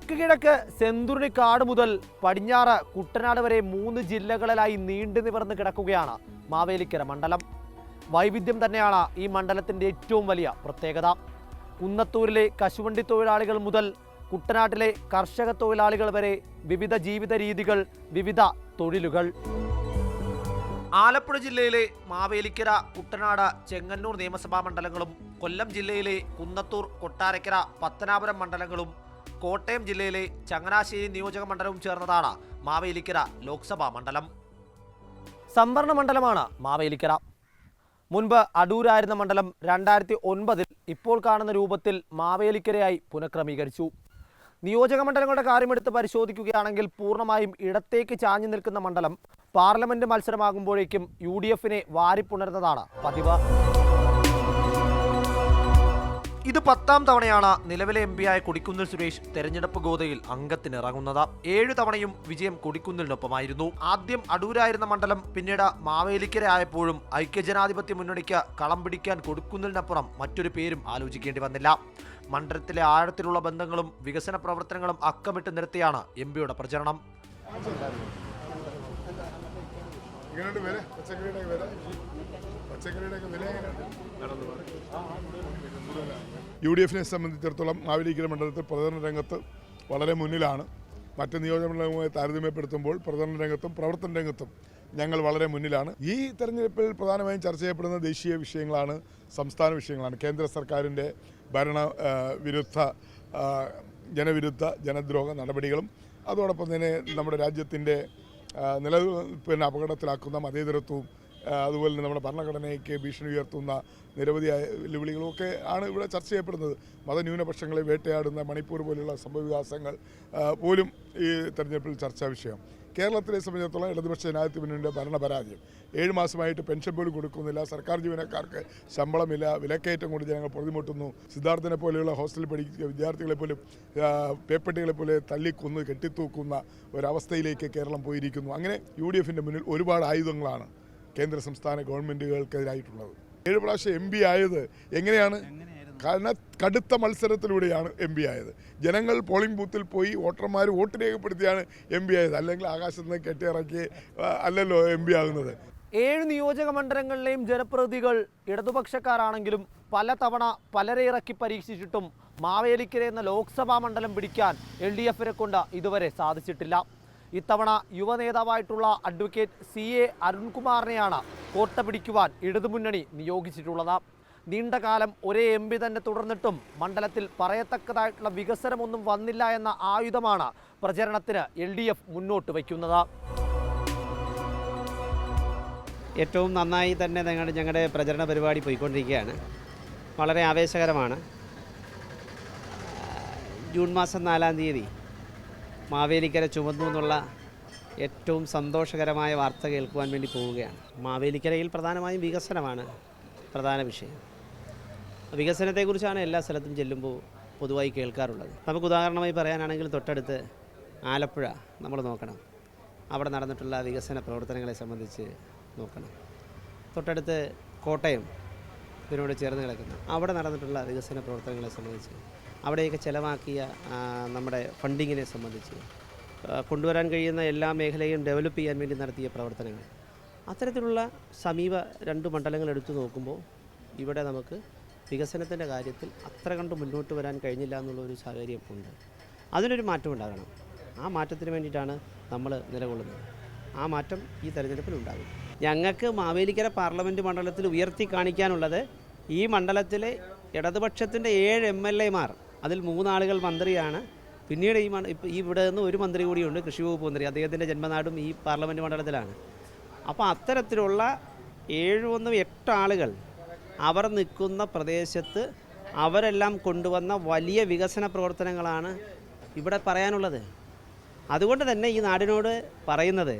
തെക്ക് കിഴക്ക് സെന്തുരുണിക്കാട് മുതൽ പടിഞ്ഞാറ് കുട്ടനാട് വരെ മൂന്ന് ജില്ലകളിലായി നീണ്ടു നിവർന്ന് കിടക്കുകയാണ് മാവേലിക്കര മണ്ഡലം. വൈവിധ്യം തന്നെയാണ് ഈ മണ്ഡലത്തിന്റെ ഏറ്റവും വലിയ പ്രത്യേകത. കുന്നത്തൂരിലെ കശുവണ്ടി തൊഴിലാളികൾ മുതൽ കുട്ടനാട്ടിലെ കർഷക തൊഴിലാളികൾ വരെ വിവിധ ജീവിത രീതികൾ വിവിധ തൊഴിലുകൾ. ആലപ്പുഴ ജില്ലയിലെ മാവേലിക്കര കുട്ടനാട് ചെങ്ങന്നൂർ നിയമസഭാ മണ്ഡലങ്ങളും കൊല്ലം ജില്ലയിലെ കുന്നത്തൂർ കൊട്ടാരക്കര പത്തനാപുരം മണ്ഡലങ്ങളും കോട്ടയം ജില്ലയിലെ ചങ്ങനാശ്ശേരി നിയോജക മണ്ഡലവും ചേർന്നതാണ് മാവേലിക്കര ലോക്സഭാ മണ്ഡലം. സംവരണ മണ്ഡലമാണ് മാവേലിക്കര. മുൻപ് അടൂരായിരുന്ന മണ്ഡലം രണ്ടായിരത്തി ഒൻപതിൽ ഇപ്പോൾ കാണുന്ന രൂപത്തിൽ മാവേലിക്കരയായി പുനഃക്രമീകരിച്ചു. നിയോജക മണ്ഡലങ്ങളുടെ കാര്യമെടുത്ത് പരിശോധിക്കുകയാണെങ്കിൽ പൂർണമായും ഇടത്തേക്ക് ചാഞ്ഞു നിൽക്കുന്ന മണ്ഡലം പാർലമെന്റ് മത്സരമാകുമ്പോഴേക്കും യു ഡി എഫിനെ വാരിപ്പുണരുന്നതാണ് പതിവ്. ഇത് പത്താം തവണയാണ് നിലവിലെ എം പിയായ കൊടിക്കുന്നിൽ സുരേഷ് തെരഞ്ഞെടുപ്പ് ഗോതയിൽ അംഗത്തിനിറങ്ങുന്നത്. ഏഴു തവണയും വിജയം കൊടിക്കുന്നിലിനൊപ്പമായിരുന്നു. ആദ്യം അടൂരായിരുന്ന മണ്ഡലം പിന്നീട് മാവേലിക്കര ആയപ്പോഴും ഐക്യജനാധിപത്യ മുന്നണിക്ക് കളം പിടിക്കാൻ കൊടുക്കുന്നിലിനപ്പുറം മറ്റൊരു പേരും ആലോചിക്കേണ്ടി വന്നില്ല. മണ്ഡലത്തിലെ ആഴത്തിലുള്ള ബന്ധങ്ങളും വികസന പ്രവർത്തനങ്ങളും അക്കമിട്ട് നിരത്തിയാണ് എം പിയുടെ പ്രചരണം. എങ്ങനെയുണ്ട് വില. പച്ചക്കറിയുടെ വില. പച്ചക്കറിയുടെ ഒക്കെ വില എങ്ങനെയുണ്ട്? യു ഡി എഫിനെ സംബന്ധിച്ചിടത്തോളം മാവേലിക്കര മണ്ഡലത്തിൽ പ്രചരണ രംഗത്ത് വളരെ മുന്നിലാണ്. മറ്റ് നിയോജകമണ്ഡലവുമായി താരതമ്യപ്പെടുത്തുമ്പോൾ പ്രചരണ രംഗത്തും പ്രവർത്തന രംഗത്തും ഞങ്ങൾ വളരെ മുന്നിലാണ്. ഈ തെരഞ്ഞെടുപ്പിൽ പ്രധാനമായും ചർച്ച ചെയ്യപ്പെടുന്ന ദേശീയ വിഷയങ്ങളാണ് സംസ്ഥാന വിഷയങ്ങളാണ്. കേന്ദ്ര സർക്കാരിന്റെ ഭരണ വിരുദ്ധ ജനവിരുദ്ധ ജനദ്രോഹ നടപടികളും അതോടൊപ്പം തന്നെ നമ്മുടെ രാജ്യത്തിന്റെ ആ, പിന്നെ അപകടത്തിലാക്കുന്ന മതേതരത്വവും അതുപോലെ തന്നെ നമ്മുടെ ഭരണഘടനയ്ക്ക് ഭീഷണി ഉയർത്തുന്ന നിരവധി വെല്ലുവിളികളും ഒക്കെ ആണ് ഇവിടെ ചർച്ച ചെയ്യപ്പെടുന്നത്. മതന്യൂനപക്ഷങ്ങളെ വേട്ടയാടുന്ന മണിപ്പൂർ പോലെയുള്ള സംഭവവികാസങ്ങൾ പോലും ഈ തെരഞ്ഞെടുപ്പിൽ ചർച്ചാ വിഷയം. കേരളത്തിലെ സംബന്ധിച്ചിടത്തോളം ഇടതുപക്ഷ ജനാധിപത്യ മുന്നണിയുടെ ഭരണപരാജയം. ഏഴ് മാസമായിട്ട് പെൻഷൻ പോലും കൊടുക്കുന്നില്ല സർക്കാർ ജീവനക്കാർക്ക് ശമ്പളമില്ല വിലക്കയറ്റം കൊണ്ട് ജനങ്ങൾ പൊറുതിമുട്ടുന്നു. സിദ്ധാർത്ഥനെ പോലെയുള്ള ഹോസ്റ്റലിൽ പഠിക്കുന്ന വിദ്യാർത്ഥികളെ പോലും പേപ്പട്ടികളെ പോലെ തല്ലിക്കൊന്ന് കെട്ടിത്തൂക്കുന്ന ഒരവസ്ഥയിലേക്ക് കേരളം പോയിരിക്കുന്നു. അങ്ങനെ യു ഡി എഫിന്റെ മുന്നിൽ ഒരുപാട് ആയുധങ്ങളാണ് കേന്ദ്ര സംസ്ഥാന ഗവൺമെന്റുകൾക്കെതിരായിട്ടുള്ളത് ഏഴ് പ്രാവശ്യം എം പി ആയത് എങ്ങനെയാണ്? കാരണം കടുത്ത മത്സരത്തിലൂടെയാണ് എം പി ആയത്. ജനങ്ങൾ പോളിംഗ് ബൂത്തിൽ പോയി വോട്ടർമാർ വോട്ട് രേഖപ്പെടുത്തിയാണ് എം പി ആയത്. അല്ലെങ്കിൽ ആകാശത്ത് നിന്ന് കെട്ടിയിറക്കി അല്ലല്ലോ എം പി ആകുന്നത്. ഏഴ് നിയോജക മണ്ഡലങ്ങളിലെയും ജനപ്രതിനിധികൾ ഇടതുപക്ഷക്കാരാണെങ്കിലും പലതവണ പലരെ ഇറക്കി പരീക്ഷിച്ചിട്ടും മാവേലിക്കര എന്ന ലോക്സഭാ മണ്ഡലം പിടിക്കാൻ എൽ ഡി എഫിനെ കൊണ്ട് ഇതുവരെ സാധിച്ചിട്ടില്ല. ഇത്തവണ യുവ നേതാവായിട്ടുള്ള അഡ്വക്കേറ്റ് സി എ അരുൺകുമാറിനെയാണ് കോട്ട പിടിക്കുവാൻ ഇടതുമുന്നണി നിയോഗിച്ചിട്ടുള്ളത്. നീണ്ടകാലം ഒരേ എം പി തന്നെ തുടർന്നിട്ടും മണ്ഡലത്തിൽ പറയത്തക്കതായിട്ടുള്ള വികസനമൊന്നും വന്നില്ല എന്ന ആയുധമാണ് പ്രചരണത്തിന് എൽ ഡി എഫ് മുന്നോട്ട് വയ്ക്കുന്നത്. ഏറ്റവും നന്നായി തന്നെ ഞങ്ങളുടെ ഞങ്ങളുടെ പ്രചരണ പരിപാടി പോയിക്കൊണ്ടിരിക്കുകയാണ്. വളരെ ആവേശകരമാണ്. ജൂൺ മാസം നാലാം തീയതി മാവേലിക്കര ചുമന്നു എന്നുള്ള ഏറ്റവും സന്തോഷകരമായ വാർത്ത കേൾക്കുവാൻ വേണ്ടി പോവുകയാണ്. മാവേലിക്കരയിൽ പ്രധാനമായും വികസനമാണ് പ്രധാന വിഷയം. വികസനത്തെക്കുറിച്ചാണ് എല്ലാ സ്ഥലത്തും ചെല്ലുമ്പോൾ പൊതുവായി കേൾക്കാറുള്ളത്. നമുക്ക് ഉദാഹരണമായി പറയാനാണെങ്കിൽ തൊട്ടടുത്ത് ആലപ്പുഴ നമ്മൾ നോക്കണം. അവിടെ നടന്നിട്ടുള്ള വികസന പ്രവർത്തനങ്ങളെ സംബന്ധിച്ച് നോക്കണം. തൊട്ടടുത്ത് കോട്ടയം ഇതിനോട് ചേർന്ന് കിടക്കുന്നു. അവിടെ നടന്നിട്ടുള്ള വികസന പ്രവർത്തനങ്ങളെ സംബന്ധിച്ച് അവിടെയൊക്കെ ചിലവാക്കിയ നമ്മുടെ ഫണ്ടിങ്ങിനെ സംബന്ധിച്ച് കൊണ്ടുവരാൻ കഴിയുന്ന എല്ലാ മേഖലയും ഡെവലപ്പ് ചെയ്യാൻ വേണ്ടി നടത്തിയ പ്രവർത്തനങ്ങൾ. അത്തരത്തിലുള്ള സമീപ രണ്ട് മണ്ഡലങ്ങൾ എടുത്തു നോക്കുമ്പോൾ ഇവിടെ നമുക്ക് വികസനത്തിന്റെ കാര്യത്തിൽ അത്ര കണ്ട് മുന്നോട്ട് വരാൻ കഴിഞ്ഞില്ല എന്നുള്ളൊരു സാഹചര്യം ഉണ്ട്. അതിനൊരു മാറ്റം ഉണ്ടാകണം. ആ മാറ്റത്തിന് വേണ്ടിയിട്ടാണ് നമ്മൾ നിലകൊള്ളുന്നത്. ആ മാറ്റം ഈ തെരഞ്ഞെടുപ്പിൽ ഉണ്ടാകും. ഞങ്ങൾക്ക് മാവേലിക്കര പാർലമെന്റ് മണ്ഡലത്തിൽ ഉയർത്തി കാണിക്കാനുള്ളത് ഈ മണ്ഡലത്തിലെ ഇടതുപക്ഷത്തിന്റെ ഏഴ് എം എൽ എമാർ അതിൽ മൂന്നാളുകൾ മന്ത്രിയാണ്. പിന്നീട് ഈ ഇപ്പോൾ ഈ ഇവിടെ നിന്ന് ഒരു മന്ത്രി കൂടിയുണ്ട് കൃഷി വകുപ്പ് മന്ത്രി. അദ്ദേഹത്തിന്റെ ജന്മനാടും ഈ പാർലമെന്റ് മണ്ഡലത്തിലാണ്. അപ്പോൾ അത്തരത്തിലുള്ള ഏഴുമൊന്നും എട്ട് ആളുകൾ അവർ നിൽക്കുന്ന പ്രദേശത്ത് അവരെല്ലാം കൊണ്ടുവന്ന വലിയ വികസന പ്രവർത്തനങ്ങളാണ് ഇവിടെ പറയാനുള്ളത്. അതുകൊണ്ട് തന്നെ ഈ നാടിനോട് പറയുന്നത്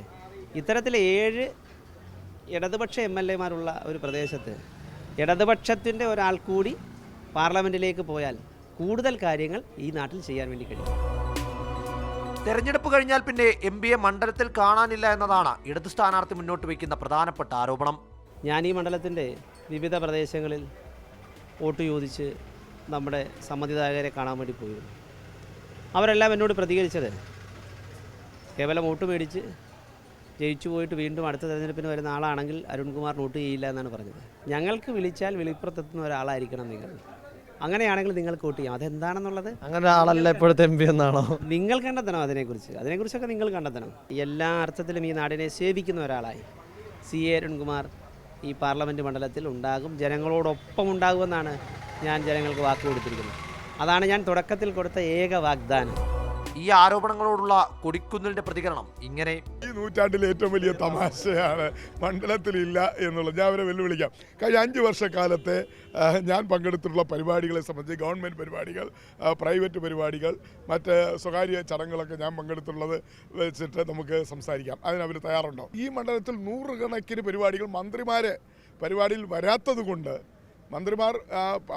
ഇത്തരത്തിൽ ഏഴ് ഇടതുപക്ഷ എം എൽ എമാരുള്ള ഒരു പ്രദേശത്ത് ഇടതുപക്ഷത്തിന്റെ ഒരാൾ കൂടി പാർലമെന്റിലേക്ക് പോയാൽ കൂടുതൽ കാര്യങ്ങൾ ഈ നാട്ടിൽ ചെയ്യാൻ വേണ്ടി കഴിയും. തെരഞ്ഞെടുപ്പ് കഴിഞ്ഞാൽ പിന്നെ എം പിയെ മണ്ഡലത്തിൽ കാണാനില്ല എന്നതാണ് ഇടതു സ്ഥാനാർത്ഥി മുന്നോട്ട് വയ്ക്കുന്ന പ്രധാനപ്പെട്ട ആരോപണം. ഞാൻ ഈ മണ്ഡലത്തിന്റെ വിവിധ പ്രദേശങ്ങളിൽ വോട്ട് ചോദിച്ച് നമ്മുടെ സമ്മതിദായകരെ കാണാൻ വേണ്ടി പോയിരുന്നു. അവരെല്ലാം എന്നോട് പ്രതികരിച്ചത്. കേവലം വോട്ട് മേടിച്ച് ജയിച്ചു പോയിട്ട് വീണ്ടും അടുത്ത തിരഞ്ഞെടുപ്പിന് വരുന്ന ആളാണെങ്കിൽ അരുൺകുമാർ വോട്ട് ചെയ്യില്ല എന്നാണ് പറഞ്ഞത്. ഞങ്ങൾക്ക് വിളിച്ചാൽ വെളിപ്പുറത്തെത്തുന്ന ഒരാളായിരിക്കണം നിങ്ങൾ. അങ്ങനെയാണെങ്കിൽ നിങ്ങൾക്ക് വോട്ട് ചെയ്യാം. അതെന്താണെന്നുള്ളത്? അങ്ങനെ ആളല്ല ഇപ്പോഴത്തെ എം പി എന്നാണോ? നിങ്ങൾ കണ്ടെത്തണം അതിനെക്കുറിച്ച്. അതിനെക്കുറിച്ചൊക്കെ നിങ്ങൾ കണ്ടെത്തണം. എല്ലാ അർത്ഥത്തിലും ഈ നാടിനെ സേവിക്കുന്ന ഒരാളായി സി എ അരുൺകുമാർ ഈ പാർലമെന്റ് മണ്ഡലത്തിൽ ഉണ്ടാകും. ജനങ്ങളോടൊപ്പം ഉണ്ടാകുമെന്നാണ് ഞാൻ ജനങ്ങൾക്ക് വാക്ക് കൊടുത്തിരിക്കുന്നത്. അതാണ് ഞാൻ തുടക്കത്തിൽ കൊടുത്ത ഏക വാഗ്ദാനം. ഈ ആരോപണങ്ങളോടുള്ള കൊടിക്കുന്നിലിന്റെ പ്രതികരണം ഇങ്ങനെ ഈ നൂറ്റാണ്ടിലെ ഏറ്റവും വലിയ തമാശയാണ് മണ്ഡലത്തിൽ ഇല്ല എന്നുള്ളത്. ഞാൻ അവരെ വെല്ലുവിളിക്കാം. കഴിഞ്ഞ അഞ്ച് വർഷക്കാലത്തെ ഞാൻ പങ്കെടുത്തിട്ടുള്ള പരിപാടികളെ സംബന്ധിച്ച് ഗവൺമെന്റ് പരിപാടികൾ പ്രൈവറ്റ് പരിപാടികൾ മറ്റ് സ്വകാര്യ ചടങ്ങുകളൊക്കെ ഞാൻ പങ്കെടുത്തുള്ളത് വെച്ചിട്ട് നമുക്ക് സംസാരിക്കാം. അതിന് അവർ തയ്യാറുണ്ടോ? ഈ മണ്ഡലത്തിൽ നൂറുകണക്കിന് പരിപാടികൾ മന്ത്രിമാരെ പരിപാടിയിൽ വരാത്തത് കൊണ്ട് മന്ത്രിമാർ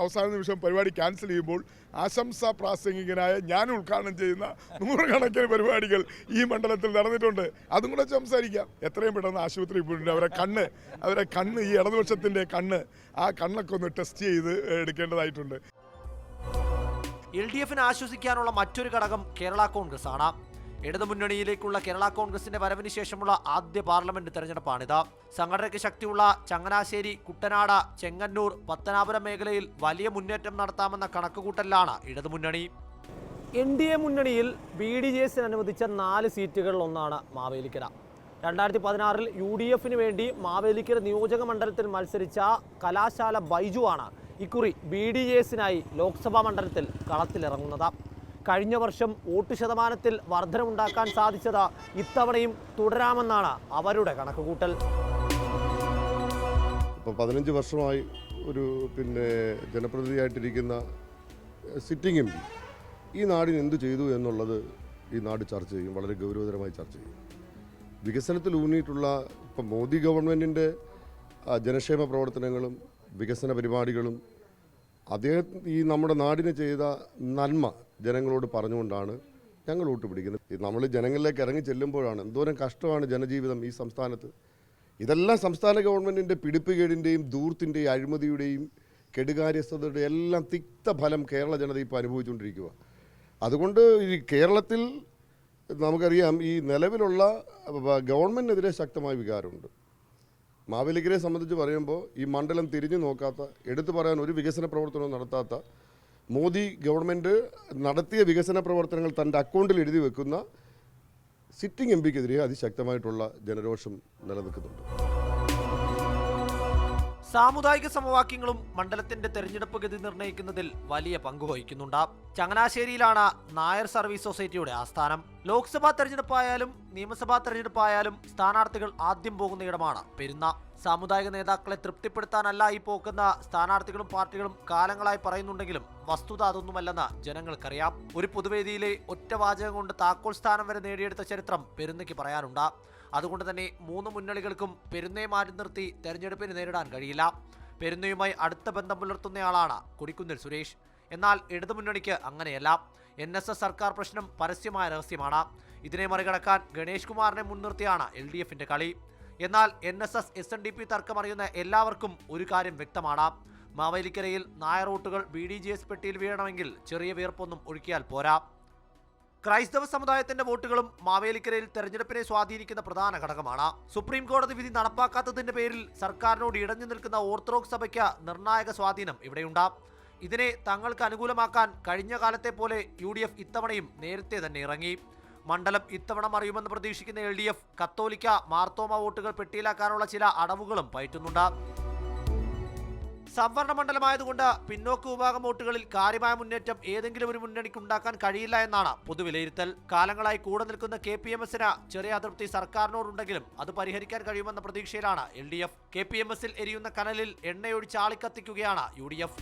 അവസാന നിമിഷം പരിപാടി ക്യാൻസൽ ചെയ്യുമ്പോൾ ആശംസാ പ്രാസംഗികനായ ഞാൻ ഉദ്ഘാടനം ചെയ്യുന്ന നൂറുകണക്കിന് പരിപാടികൾ ഈ മണ്ഡലത്തിൽ നടന്നിട്ടുണ്ട്. അതും കൂടെ സംസാരിക്കാം. എത്രയും പെട്ടെന്ന് ആശുപത്രിയിൽ പോയിട്ടുണ്ട്. അവരെ കണ്ണ് അവരെ കണ്ണ് ഈ ഇടതുപക്ഷത്തിന്റെ കണ്ണ് ആ കണ്ണൊക്കെ ഒന്ന് ടെസ്റ്റ് ചെയ്ത് എടുക്കേണ്ടതായിട്ടുണ്ട്. എൽ ഡി എഫിനെ ആശ്വസിക്കാനുള്ള മറ്റൊരു ഘടകം കേരള കോൺഗ്രസ് ആണ്. ഇടതുമുന്നണിയിലേക്കുള്ള കേരള കോൺഗ്രസിന്റെ വരവിന് ശേഷമുള്ള ആദ്യ പാർലമെന്റ് തെരഞ്ഞെടുപ്പാണിത്. സംഘടനയ്ക്ക് ശക്തിയുള്ള ചങ്ങനാശ്ശേരി കുട്ടനാട് ചെങ്ങന്നൂർ പത്തനാപുരം മേഖലയിൽ വലിയ മുന്നേറ്റം നടത്താമെന്ന കണക്കുകൂട്ടലിലാണ് ഇടതുമുന്നണി എൻ ഡി എ മുന്നണിയിൽ ബി ഡി ജെ എസിന് അനുവദിച്ച നാല് സീറ്റുകളിൽ ഒന്നാണ് മാവേലിക്കര. രണ്ടായിരത്തി പതിനാറിൽ യു ഡി എഫിന് വേണ്ടി മാവേലിക്കര നിയോജക മണ്ഡലത്തിൽ മത്സരിച്ച കലാശാല ബൈജു ആണ് ഇക്കുറി ബി ഡി ജെ എസിനായി ലോക്സഭാ മണ്ഡലത്തിൽ കളത്തിലിറങ്ങുന്നത്. കഴിഞ്ഞ വർഷം വോട്ട് ശതമാനത്തിൽ വർധനമുണ്ടാക്കാൻ സാധിച്ചത് ഇത്തവണയും തുടരാമെന്നാണ് അവരുടെ കണക്കുകൂട്ടൽ. ഇപ്പോൾ പതിനഞ്ച് വർഷമായി ഒരു പിന്നെ ജനപ്രതിനിധിയായിട്ടിരിക്കുന്ന സിറ്റിംഗ് എം പി ഈ നാടിന് എന്ത് ചെയ്തു എന്നുള്ളത് ഈ നാട് ചർച്ച ചെയ്യും വളരെ ഗൗരവതരമായി ചർച്ച ചെയ്യും. വികസനത്തിൽ ഊന്നിയിട്ടുള്ള ഇപ്പം മോദി ഗവൺമെന്റിന്റെ ജനക്ഷേമ പ്രവർത്തനങ്ങളും വികസന പരിപാടികളും അദ്ദേഹം ഈ നമ്മുടെ നാടിന് ചെയ്ത നന്മ ജനങ്ങളോട് പറഞ്ഞുകൊണ്ടാണ് ഞങ്ങൾ വോട്ട് പിടിക്കുന്നത്. നമ്മൾ ജനങ്ങളിലേക്ക് ഇറങ്ങി ചെല്ലുമ്പോഴാണ് എന്തോരം കഷ്ടമാണ് ജനജീവിതം ഈ സംസ്ഥാനത്ത്. ഇതെല്ലാം സംസ്ഥാന ഗവൺമെന്റിന്റെ പിടിപ്പുകേടിന്റെയും ദൂർത്തിന്റെയും അഴിമതിയുടെയും കെടുകാര്യസ്ഥതയുടെ എല്ലാം തിക്ത ഫലം കേരള ജനത ഇപ്പോൾ അനുഭവിച്ചുകൊണ്ടിരിക്കുക അതുകൊണ്ട് ഈ കേരളത്തിൽ നമുക്കറിയാം ഈ നിലവിലുള്ള ഗവൺമെന്റിനെതിരെ ശക്തമായ വികാരമുണ്ട്. മാവേലിക്കരെ സംബന്ധിച്ച് പറയുമ്പോൾ ഈ മണ്ഡലം തിരിഞ്ഞു നോക്കാത്ത എടുത്തു പറയാൻ ഒരു വികസന പ്രവർത്തനവും നടത്താത്ത മോദി ഗവൺമെന്റ് നടത്തിയ വികസന പ്രവർത്തനങ്ങൾ തന്റെ അക്കൗണ്ടിൽ എഴുതി വെക്കുന്ന സിറ്റിംഗ് എം പിക്കെതിരെ അതിശക്തമായിട്ടുള്ള ജനരോഷം നിലനിൽക്കുന്നുണ്ട്. സാമുദായിക സമവാക്യങ്ങളും മണ്ഡലത്തിന്റെ തെരഞ്ഞെടുപ്പ് ഗതി നിർണയിക്കുന്നതിൽ വലിയ പങ്ക് വഹിക്കുന്നുണ്ട്. ചങ്ങനാശ്ശേരിയിലാണ് നായർ സർവീസ് സൊസൈറ്റിയുടെ ആസ്ഥാനം. ലോക്സഭാ തെരഞ്ഞെടുപ്പായാലും നിയമസഭാ തെരഞ്ഞെടുപ്പായാലും സ്ഥാനാർത്ഥികൾ ആദ്യം പോകുന്ന ഇടമാണ് പെരുന്ന. സാമുദായിക നേതാക്കളെ തൃപ്തിപ്പെടുത്താനല്ല ഈ പോക്കുന്ന സ്ഥാനാർത്ഥികളും പാർട്ടികളും കാലങ്ങളായി പറയുന്നുണ്ടെങ്കിലും വസ്തുത അതൊന്നുമല്ലെന്ന് ജനങ്ങൾക്കറിയാം. ഒരു പൊതുവേദിയിലെ ഒറ്റ വാചകം കൊണ്ട് താക്കോൽ സ്ഥാനം വരെ നേടിയെടുത്ത ചരിത്രം പെരുന്നയ്ക്ക് പറയാനുണ്ട്. അതുകൊണ്ട് തന്നെ മൂന്ന് മുന്നണികൾക്കും പെരുന്നയെ മാറ്റി നിർത്തി തെരഞ്ഞെടുപ്പിന് നേരിടാൻ കഴിയില്ല. പെരുന്നയുമായി അടുത്ത ബന്ധം പുലർത്തുന്നയാളാണ് കൊടിക്കുന്നിൽ സുരേഷ്. എന്നാൽ ഇടതുമുന്നണിക്ക് അങ്ങനെയല്ല. എൻ എസ് എസ് സർക്കാർ പ്രശ്നം പരസ്യമായ രഹസ്യമാണ്. ഇതിനെ മറികടക്കാൻ ഗണേഷ് കുമാറിനെ മുൻനിർത്തിയാണ് എൽ ഡി എഫിന്റെ കളി. എന്നാൽ N S S S N D P തർക്കം അറിയുന്ന എല്ലാവർക്കും ഒരു കാര്യം വ്യക്തമാണ്. മാവേലിക്കരയിൽ നായർ വോട്ടുകൾ ബി ഡി ജി എസ് പെട്ടിയിൽ വീഴണമെങ്കിൽ ചെറിയ വീർപ്പൊന്നും ഒഴുക്കിയാൽ പോരാ. ക്രൈസ്തവ സമുദായത്തിന്റെ വോട്ടുകളും മാവേലിക്കരയിൽ തെരഞ്ഞെടുപ്പിനെ സ്വാധീനിക്കുന്ന പ്രധാന ഘടകമാണ്. സുപ്രീം കോടതി വിധി നടപ്പാക്കാത്തതിന്റെ പേരിൽ സർക്കാരിനോട് ഇടഞ്ഞു നിൽക്കുന്ന ഓർത്തഡോക്സ് സഭയ്ക്ക് നിർണായക സ്വാധീനം ഇവിടെയുണ്ട്. ഇതിനെ തങ്ങൾക്ക് അനുകൂലമാക്കാൻ കഴിഞ്ഞ കാലത്തെ പോലെ യു ഡി എഫ് ഇത്തവണയും നേരത്തെ തന്നെ ഇറങ്ങി. മണ്ഡലം ഇത്തവണ മറിയുമെന്ന് പ്രതീക്ഷിക്കുന്ന എൽ ഡി എഫ് കത്തോലിക്ക മാർത്തോമ വോട്ടുകൾ പെട്ടിയിലാക്കാനുള്ള ചില അടവുകളും പയറ്റുന്നുണ്ട്. സംവരണ മണ്ഡലമായതുകൊണ്ട് പിന്നോക്ക വിഭാഗം വോട്ടുകളിൽ കാര്യമായ മുന്നേറ്റം ഏതെങ്കിലും ഒരു മുന്നണിക്ക് ഉണ്ടാക്കാൻ കഴിയില്ല എന്നാണ് പൊതുവിലയിരുത്തൽ. കാലങ്ങളായി കൂടെ നിൽക്കുന്ന കെ പി എം എസിന് ചെറിയ അതൃപ്തി സർക്കാരിനോടുണ്ടെങ്കിലും അത് പരിഹരിക്കാൻ കഴിയുമെന്ന പ്രതീക്ഷയിലാണ് L D F. K P M എസിൽ എരിയുന്ന കനലിൽ എണ്ണയൊഴിച്ച് ആളിക്കത്തിക്കുകയാണ് U D F.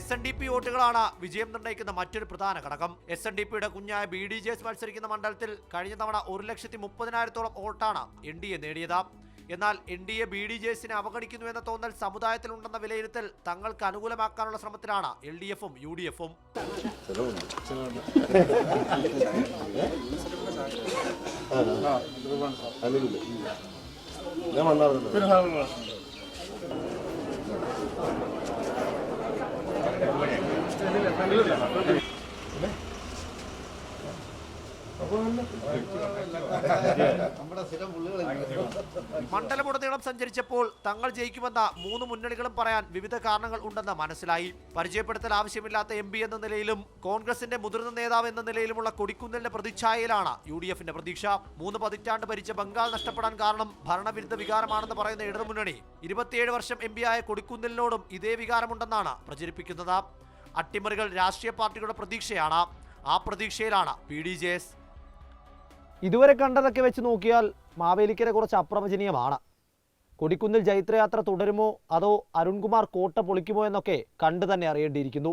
S N D P വോട്ടുകളാണ് വിജയം നിർണയിക്കുന്ന മറ്റൊരു പ്രധാന ഘടകം. എസ് എൻ ഡി പിയുടെ കുഞ്ഞായ ബി ഡി ജെ എസ് മത്സരിക്കുന്ന മണ്ഡലത്തിൽ കഴിഞ്ഞ തവണ ഒരു ലക്ഷത്തി മുപ്പതിനായിരത്തോളം വോട്ടാണ് എൻ ഡി എ നേടിയത്. എന്നാൽ N D A B D J എസിനെ അവഗണിക്കുന്നു എന്ന തോന്നൽ സമുദായത്തിലുണ്ടെന്ന വിലയിരുത്തൽ തങ്ങൾക്ക് അനുകൂലമാക്കാനുള്ള ശ്രമത്തിലാണ് എൽ ഡി എഫും യു ഡി എഫും. മണ്ഡലമുടനീളം സഞ്ചരിച്ചപ്പോൾ തങ്ങൾ ജയിക്കുമെന്ന മൂന്ന് മുന്നണികളും പറയാൻ വിവിധ കാരണങ്ങൾ ഉണ്ടെന്ന് മനസ്സിലായി. പരിചയപ്പെടുത്തൽ ആവശ്യമില്ലാത്ത എം എന്ന നിലയിലും കോൺഗ്രസിന്റെ മുതിർന്ന നേതാവ് എന്ന നിലയിലുമുള്ള കൊടിക്കുന്നിലിന്റെ പ്രതിച്ഛായയിലാണ് യു ഡി എഫിന്റെ പ്രതീക്ഷ. മൂന്ന് പതിറ്റാണ്ട് ഭരിച്ച ബംഗാൾ നഷ്ടപ്പെടാൻ കാരണം ഭരണവിരുദ്ധ വികാരമാണെന്ന് പറയുന്ന ഇടതുമുന്നണി ഇരുപത്തിയേഴ് വർഷം എം ആയ കൊടിക്കുന്നിലിനോടും ഇതേ വികാരമുണ്ടെന്നാണ് പ്രചരിപ്പിക്കുന്നത്. അട്ടിമറികൾ രാഷ്ട്രീയ പാർട്ടികളുടെ പ്രതീക്ഷയാണ്. ആ പ്രതീക്ഷയിലാണ് പി ഡി ജെ എസ് ഇതുവരെ കണ്ടതൊക്കെ വെച്ച് നോക്കിയാൽ മാവേലിക്കര കുറച്ച് അപ്രവചനീയമാണ്. കൊടിക്കുന്നിൽ ജൈത്രയാത്ര തുടരുമോ? അതോ അരുൺകുമാർ കോട്ട പൊളിക്കുമോ എന്നൊക്കെ കണ്ടു തന്നെ അറിയേണ്ടിയിരിക്കുന്നു.